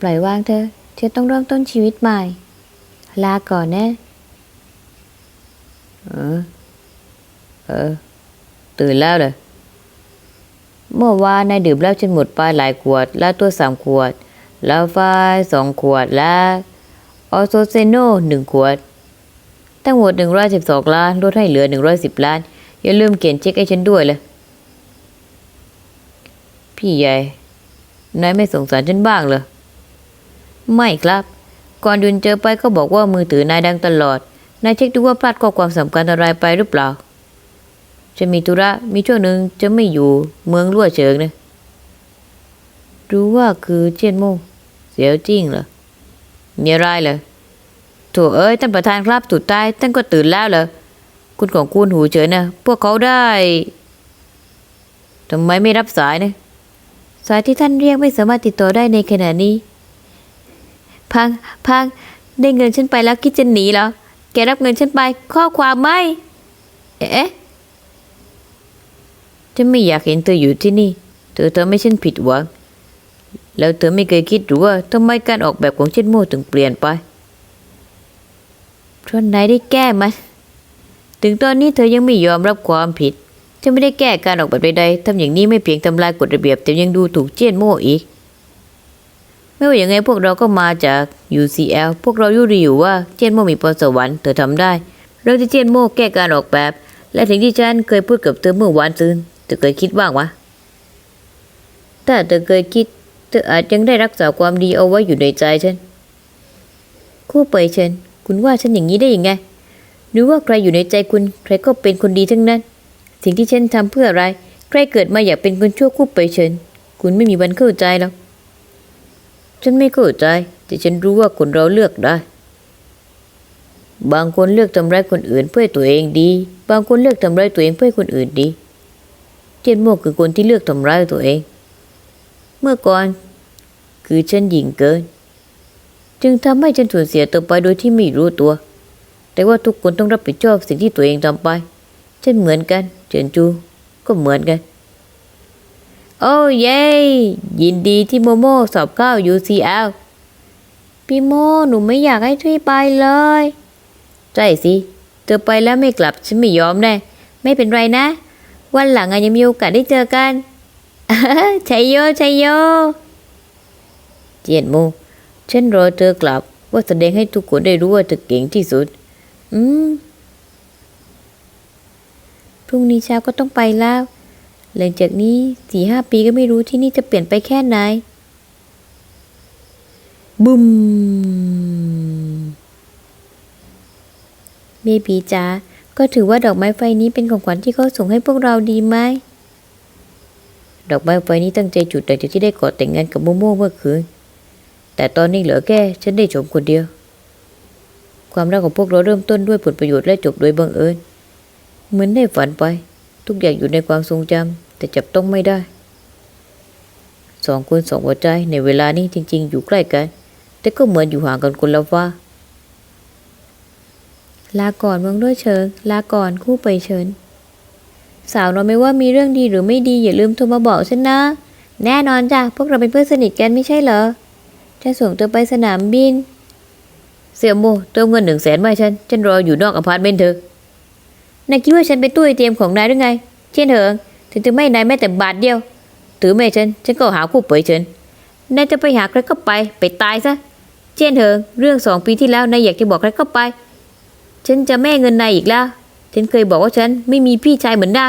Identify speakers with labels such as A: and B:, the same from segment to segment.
A: ปล่อยวางเธอ เธอต้องเริ่มต้นชีวิตใหม่ ลาก่อนนะ
B: เออ เออ ตื่นแล้วเลยเมื่อวานนายดื่มเหล้าจนหมดไปหลายขวด แล้วตัวสามขวด แล้วไฟสองขวด แล้วออโซเซโนหนึ่งขวด ทั้งหมดหนึ่งร้อยสิบสองล้านลดให้เหลือหนึ่งร้อยสิบล้าน อย่าลืมเขียนเช็คให้ฉันด้วยเลยพี่ใหญ่ นายไม่สงสารฉันบ้างเหรอ ไม่ครับ ก่อนดุนเจอไปก็บอกว่ามือถือนายดังตลอด นายเช็คดูว่าพลาดข้อความสำคัญอะไรไปหรือเปล่า จะมีธุระมีช่วงหนึ่งจะไม่อยู่เมืองรั่วเฉิงนะรู้ว่าคือเจียนโมเสียวจริงเหรอมีอะไรเหรอถูเอ้ยท่านประธานครับสุดท้ายท่านก็ตื่นแล้วเหรอคุณของคุณหูเฉยนะ พวกเขาได้ทำไมไม่รับสายนะ
A: สายที่ท่านเรียกไม่สามารถติดต่อได้ในขณะนี้ พังพังได้เงินฉันไปแล้วคิดจะหนีเหรอ แกรับเงินฉันไปข้อความไม่
B: เอ๊ะฉันไม่อยากเห็นเธออยู่ที่นี่ เธอทำให้ฉันผิดหวัง แล้วเธอไม่เคยคิดหรือว่าทำไมการออกแบบของเช่นโมถึงเปลี่ยนไป
A: เพราะนายได้แก้มัน
B: ถึงตอนนี้เธอยังไม่ยอมรับความผิดฉันไม่ได้แก้การออกแบบใดๆทำอย่างนี้ไม่เพียงทำลายกฎระเบียบแต่ยังดูถูกเจียนโม่อีก ไม่ว่าอย่างไงพวกเราก็มาจาก UCL พวกเรารู้ดีอยู่ว่าเจนโมมีพรสวรรค์เธอทำได้ เรื่องที่เจนโมแก้การออกแบบ และถึงที่ฉันเคยพูดกับเธอเมื่อวานซืนเธอเคยคิดบ้างวะถ้าเธอเคยคิดเธออาจยังได้รักษาความดีเอาไว้อยู่ในใจฉัน
A: คู่เปยเชิญคุณว่าฉันอย่างนี้ได้ยังไงหรือว่าใครอยู่ในใจคุณใครก็เป็นคนดีทั้งนั้น สิ่งที่ฉันทำเพื่ออะไร ใครเกิดมาอยากเป็นคนชั่วคู่เปยเชิญ คุณไม่มีวันเข้าใจหรอก
B: ฉันไม่เข้าใจแต่ฉันรู้ว่าคนเราเลือกได้ บางคนเลือกทำร้ายคนอื่นเพื่อตัวเองดี บางคนเลือกทำร้ายตัวเองเพื่อคนอื่นดี เจนโมกคือคนที่เลือกทำร้ายตัวเอง เมื่อก่อน คือฉันหยิ่งเกิน จึงทำให้ฉันสูญเสียตัวไปโดยที่ไม่รู้ตัว แต่ว่าทุกคนต้องรับผิดชอบสิ่งที่ตัวเองทำไปฉันเหมือนกัน เจินจู ก็เหมือนกัน โอ้เย้ยินดีที่โมโมสอบเข้า UCL
A: พี่โมหนูไม่อยากให้ทุยไปเลย
B: ใช่สิ เธอไปแล้วไม่กลับฉันไม่ยอมแน่
A: ไม่เป็นไรนะ วันหลังอะยังมีโอกาสได้เจอกันชัยโยชัยโย
B: เจียนโมฉันรอเธอกลับว่าแสดงให้ทุกคนได้รู้ว่าเธอเก่งที่สุด
A: อืม พรุ่งนี้เช้าก็ต้องไปแล้ว หลังจากนี้สี่ห้าปีก็ไม่รู้ที่นี่จะเปลี่ยนไปแค่ไหน
B: บุม
A: เบบีจ๋าก็ถือว่าดอกไม้ไฟนี้เป็นของขวัญที่เขาส่งให้พวกเราดีไหม
B: ดอกไม้ไฟนี้ตั้งใจจุดหลังจากที่ได้กอดแต่งงานกับโมโม่เมื่อคืน แต่ตอนนี้เหลือแค่ฉันได้ชมคนเดียว ความรักของพวกเราเริ่มต้นด้วยผลประโยชน์และจบโดยบังเอิญ เหมือนได้ฝันไป ทุกอย่างอยู่ในความทรงจำ แต่จับต้องไม่ได้สองคนสองหัวใจในเวลานี้จริง ๆ อยู่ใกล้กัน แต่ก็เหมือนอยู่ห่างกันคนละฟ้า
A: ลาก่อนเมืองด้วยเชิง ลาก่อนคู่ไปเชิญ สาวน้อยไม่ว่ามีเรื่องดีหรือไม่ดีอย่าลืมโทรมาบอกฉันนะ แน่นอนจ้ะพวกเราเป็นเพื่อนสนิทกันไม่ใช่เหรอจะส่งเธอไปสนามบิน
B: เสี่ยโมเติมเงินหนึ่งแสนมาฉัน ฉันรออยู่นอกอพาร์ตเมนต์เธอ
A: นายคิดว่าฉันเป็นตู้ไอเตรียมของนายหรือไง เช่นเถิง ถึงจะไม่นายแม้แต่บาทเดียว
B: ถือแม่ฉัน ฉันก็หาคู่เปยฉัน
A: นายจะไปหาใครก็ไป ไปตายซะเช่นเถิงเรื่องสองปีที่แล้วนายอยากจะบอกใครก็ไป ฉันจะแม่เงินนายอีกแล้ว ฉันเคยบอกว่าฉันไม่มีพี่ชายเหมือนได้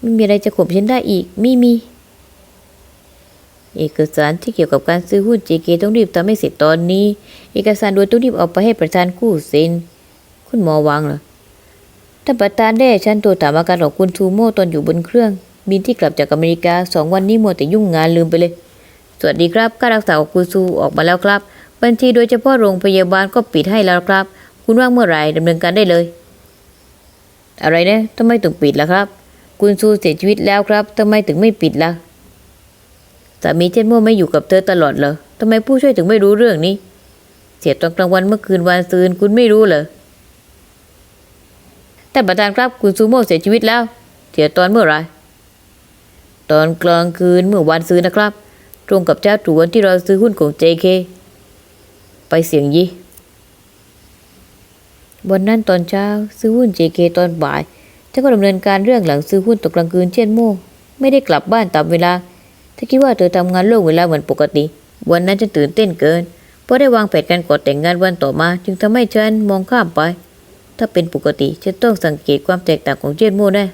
A: ไม่มีอะไรจะข่มฉันได้อีก ไม่มี
B: เอกสารที่เกี่ยวกับการซื้อหุ้น JK ต้องรีบทำให้เสร็จตอนนี้ เอกสารด่วนต้องรีบเอาไปให้ประธานกู้เซ็น คุณหมอวางเหรอ ท่านประธานได้ฉันโทรถามอาการของคุณทูโม่ตอนอยู่บนเครื่อง บินที่กลับจากอเมริกาสองวันนี้มัวแต่ยุ่งงานลืมไปเลย สวัสดีครับค่ารักษาของคุณซูออกมาแล้วครับ บัญชีโดยเฉพาะโรงพยาบาลก็ปิดให้แล้วครับ คุณว่างเมื่อไหร่ดำเนินการได้เลย อะไรนะทำไมถึงปิดล่ะครับ คุณซูเสียชีวิตแล้วครับทำไมถึงไม่ปิดล่ะสามีเจนโม่ไม่อยู่กับเธอตลอดเหรอทำไมผู้ช่วยถึงไม่รู้เรื่องนี้ เสียตอนกลางวันเมื่อคืนวานซืนคุณไม่รู้เหรอ แต่ประธานครับคุณซูโม่เสียชีวิตแล้วเสียตอนเมื่อไรตอนกลางคืนเมื่อวานซืนนะครับ ตรงกับเจ้าตรู่วันที่เราซื้อหุ้นของ JK ไปเสียงยี่วันนั้นตอนเช้าซื้อหุ้น JK ตอนบ่ายฉันก็ดำเนินการเรื่องหลังซื้อหุ้นตกกลางคืนเช่นโม่ไม่ได้กลับบ้านตามเวลาถ้าคิดว่าเธอทำงานล่วงเวลาเหมือนปกติ วันนั้นฉันตื่นเต้นเกิน เพราะได้วางแผนการก่อแต่งงานวันต่อมา จึงทำให้ฉันมองข้ามไป ถ้าเป็นปกติฉันต้องสังเกตความแตกต่างของเจนโม่แน่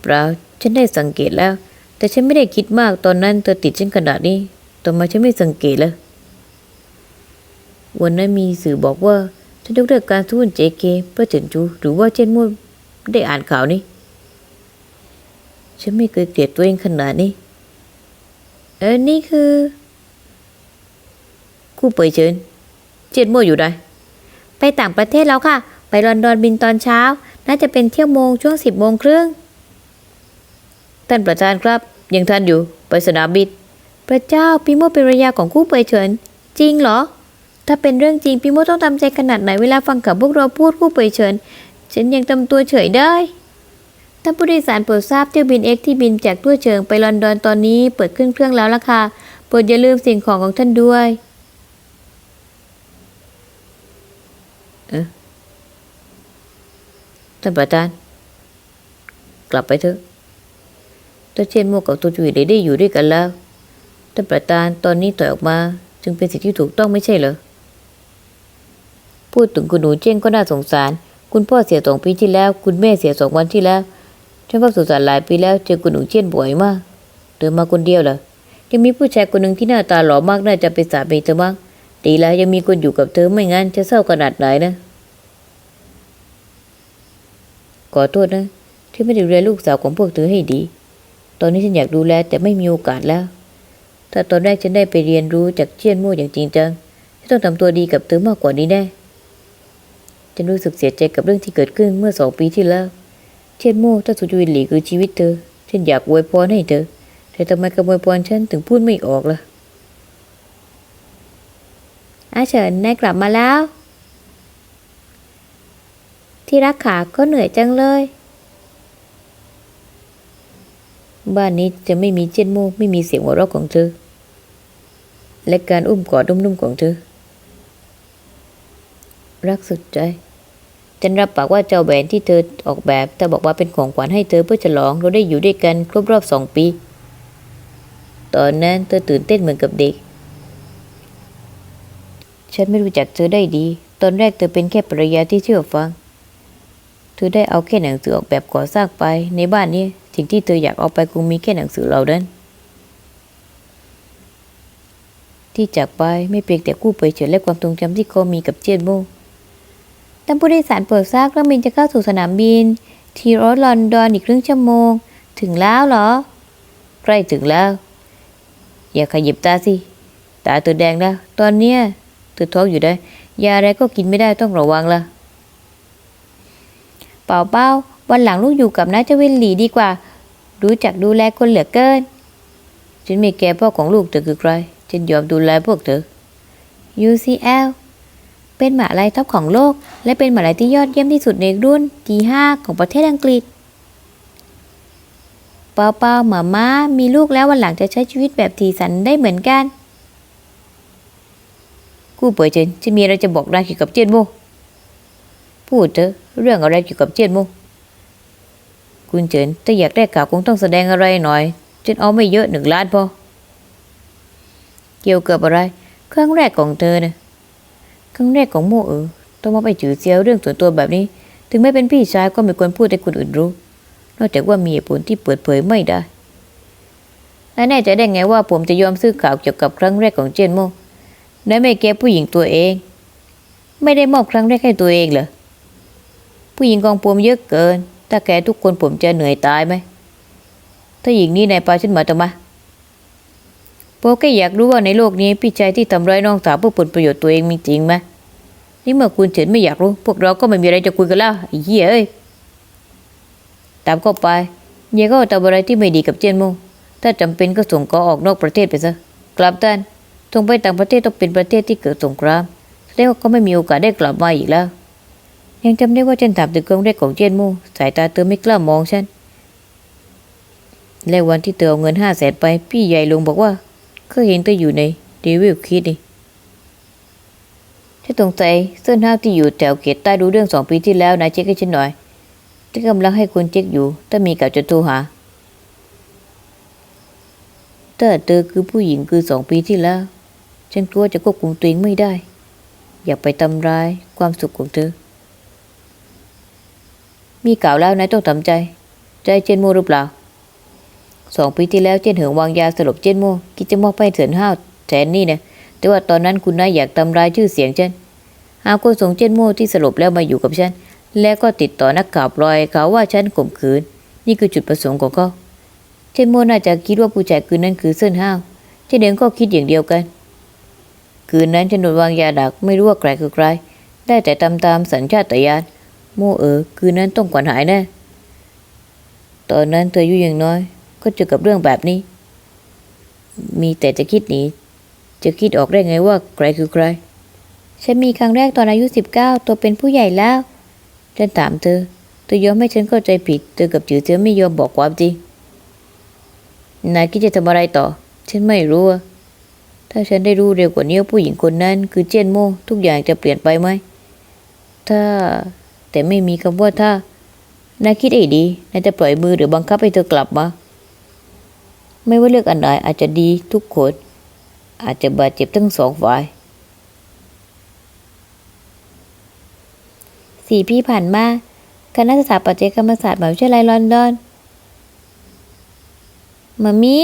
B: เปล่าฉันได้สังเกตแล้ว แต่ฉันไม่ได้คิดมากตอนนั้นเธอติดฉันขนาดนี้ทำไมฉันไม่สังเกตเลยวันนั้นมีสื่อบอกว่าฉันยกเลิกการซื้อหุ้น JK เพื่อเฉินจูหรือว่าเจนม่ได้อ่านข่าวนี้ ฉันไม่เคยเกลียดตัวเองขนาดนี้ เออนี่คือ คู่เปยเฉินเจนม่วอยู่ไหน
A: ไปต่างประเทศแล้วค่ะ ไปลอนดอนบินตอนเช้า น่าจะเป็นเที่ยวโมงช่วงสิบโมงครึ่ง
B: ท่านประธานครับ ยังทันอยู่ไปสนามบิน
A: พระเจ้าพี่โมเป็นภรรยาของคู่เปยเฉิน จริงเหรอ ถ้าเป็นเรื่องจริงพี่โมต้องทำใจขนาดไหนเวลาฟังกับพวกเราพูดคู่เปยเฉิน ฉันยังทำตัวเฉยได้ท่านผู้โดยสารโปรดทราบเที่ยวบินเอ็กที่บินจากทั่วเชิงไปลอนดอนตอนนี้เปิดขึ้นเครื่องแล้วล่ะค่ะโปรดอย่าลืมสิ่งของของท่านด้วย
B: ท่านประธาน กลับไปเถอะถ้าเช่นโมกับตัวจุ๋ยได้ได้อยู่ด้วยกันแล้วท่านประธานตอนนี้ต่อยออกมา จึงเป็นสิ่งที่ถูกต้องไม่ใช่เหรอพูดถึงคุณหนูเจ้งก็น่าสงสาร คุณพ่อเสียสองปีที่แล้ว คุณแม่เสียสองวันที่แล้วฉันก็สงสารหลายปีแล้วเจอคุณหนูเจ้นบ่อยมากเดินมาคนเดียวเหรอยังมีผู้ชายคนหนึ่งที่หน้าตาหล่อมากน่าจะเป็นสามีเธอมั้ง ดีแล้วยังมีคนอยู่กับเธอไม่งั้นจะเศร้าขนาดไหนนะขอโทษนะ ที่ไม่ได้ดูแลลูกสาวของพวกเธอให้ดี ตอนนี้ฉันอยากดูแลแต่ไม่มีโอกาสแล้ว ถ้าตอนแรกฉันได้ไปเรียนรู้จากเจียนโม่อย่างจริงจังฉันต้องทำตัวดีกับเธอมากกว่านี้แน่ฉันรู้สึกเสียใจกับเรื่องที่เกิดขึ้นเมื่อสองปีที่แล้วเจียนโม่ถ้าสุจวินหลีคือชีวิตเธอ ฉันอยากอวยพรให้เธอแต่ทำไมกับอวยพรฉันถึงพูดไม่ออกล่ะ
A: อาเฉินนายกลับมาแล้ว ที่รักขาก็เหนื่อยจังเลย
B: บ้านนี้จะไม่มีเจียนโม่ไม่มีเสียงหัวเราะของเธอ และการอุ้มกอดนุ่มๆของเธอ รักสุดใจ ฉันรับปากว่าเจะเอาแหวนที่เธอออกแบบแต่บอกว่าเป็นของขวัญให้เธอเพื่อฉลองเราได้อยู่ด้วยกันครบรอบสองปี ตอนนั้นเธอตื่นเต้นเหมือนกับเด็ก ฉันไม่รู้จักเธอได้ดี ตอนแรกเธอเป็นแค่ภรรยาที่เชื่อฟัง เธอได้เอาแค่หนังสือออกแบบก่อสร้างไป ในบ้านนี้สิ่งที่เธออยากเอาไปคงมีแค่หนังสือเหล่านั้น ที่จากไปไม่เพียงแต่กู้เปเฉยและความทรงจำที่เขามีกับเจียนโม
A: ท่านผู้โดยสารโปรดทราบเครื่องบินจะเข้าสู่สนามบิน ทีโรสลอนดอนอีกครึ่งชั่วโมง ถึงแล้วเหรอ
B: ใกล้ถึงแล้ว อย่าขยิบตาสิ ตาเธอแดงแล้ว ตอนเนี้ย เธอท้องอยู่ได้ ยาอะไรก็กินไม่ได้ต้องระวังละ
A: เป่าเป้าวันหลังลูกอยู่กับน้าเจวินหลีดีกว่า รู้จักดูแลคนเหลือเกิน
B: ฉันไม่แคร์พ่อของลูกเธอคือใคร ฉันยอมดูแลพวกเธอ
A: UCL เป็นมหาลัยท็อปของโลก และเป็นมหาลัยที่ยอดเยี่ยมที่สุดในรุ่น T5 ของประเทศอังกฤษเปาเปาหมาม่ามีลูกแล้ววันหลังจะใช้ชีวิตแบบทีสันได้เหมือนกัน
B: กู้เปยเฉินจะมีอะไรจะบอกได้เกี่ยวกับเจียนโมพูดเถอะเรื่องอะไรเกี่ยวกับเจียนโมคุณเฉินถ้าอยากได้ข่าวคงต้องแสดงอะไรหน่อยฉันเอาไม่เยอะหนึ่งล้านพอ เกี่ยวกับอะไร ครั้งแรกของเธอนะครั้งแรกของโมเออต้องมาไปจือเซียวเรื่องส่วนตัวแบบนี้ ถึงไม่เป็นพี่ชายก็ไม่ควรพูดให้คนอื่นรู้ นอกจากว่ามีเหตุผลที่เปิดเผยไม่ได้และแน่ใจได้ไงว่าผมจะยอมซื้อข่าวเกี่ยวกับครั้งแรกของเจนโม และไม่แก้ผู้หญิงตัวเอง ไม่ได้มอบครั้งแรกให้ตัวเองเหรอ ผู้หญิงของผมเยอะเกิน ถ้าแกทุกคนผมจะเหนื่อยตายไหม ถ้าหญิงนี้นายพาฉันมาทำไมผมแค่อยากรู้ว่าในโลกนี้พี่ชายที่ทำร้ายน้องสาวเพื่อผลประโยชน์ตัวเองมีจริงไหมนี่เมื่อคุณเฉินไม่อยากรู้ พวกเราก็ไม่มีอะไรจะคุยกันแล้วไอ้เหี้ยเอ้ยตามเข้าไปเย่ก็ทำอะไรที่ไม่ดีกับเจียนโมถ้าจำเป็นก็ส่งก็ออกนอกประเทศไปซะกลับท่าน ส่งไปต่างประเทศต้องเป็นประเทศที่เกิดสงครามแสดงว่าก็ไม่มีโอกาสได้กลับมาอีกแล้ว ยังจำได้ว่าฉันถามถึงครั้งแรกของเจยนโมสายตาเธอไม่กล้ามองฉันและวันที่เธอเอาเงินห้าแสนไป พี่ใหญ่ลงบอกว่าเขาเห็นเธออยู่ในเดวิลคิดนี่ฉันสงสัยเส้นห้าวที่อยู่แถวเขตใต้รู้เรื่องสองปีที่แล้วนายเช็คให้ฉันหน่อยที่กำลังให้คุณเช็คอยู่ ถ้ามีกับจะโทรหาถ้าเธอคือผู้หญิงคือสองปีที่แล้ว ฉันกลัวจะควบคุมตัวเองไม่ได้ อย่าไปทำร้ายความสุขของเธอ มีกล่าวแล้วนายต้องทำใจ ใจเจนโมหรือเปล่าสองปีที่แล้วเจนเหิงวางยาสลบเจนโมคิดจะมอบให้เถินห้าวแทนนี่เนี่ยแต่ว่าตอนนั้นคุณนายอยากทำร้ายชื่อเสียงฉันหาคนส่งเจนโมที่สลบแล้วมาอยู่กับฉัน แล้วก็ติดต่อนักข่าวปลอยเขาว่าฉันข่มขืน นี่คือจุดประสงค์ของเขาเจนโมน่าจะคิดว่าผู้ชายคืนนั้นคือเส้นห้าวเจนเองก็คิดอย่างเดียวกัน คืนนั้นฉันโดนวางยาดักไม่รู้ว่าใครคือใคร ได้แต่ตามตามสัญชาตญาณโมเออคืนนั้นต้องขวัญหายแน่ตอนนั้นเธออายุยังน้อย ก็เจอกับเรื่องแบบนี้ มีแต่จะคิดหนีจะคิดออกได้ไงว่าใครคือใคร ฉันมีครั้งแรกตอนอายุสิบเก้าตัวเป็นผู้ใหญ่แล้ว ฉันถามเธอ เธอยอมให้ฉันเข้าใจผิด เธอกับจือเธอไม่ยอมบอกความจริง นายคิดจะทำอะไรต่อ ฉันไม่รู้อะ ถ้าฉันได้รู้เร็วกว่านี้ผู้หญิงคนนั้น คือเจนโมทุกอย่างจะเปลี่ยนไปไหม ถ้าแต่ไม่มีคำว่าถ้านายคิดไอ้ดีนายจะปล่อยมือหรือบังคับให้เธอกลับมา ไม่ว่าเลือกอันไหนอาจจะดีทุกคนอาจจะบาดเจ็บทั้งสองฝ่าย
A: สี่ปีผ่านมาคณะสถาปัตยกรรมศาสตร์มหาวิทยาลัยลอนดอนมามี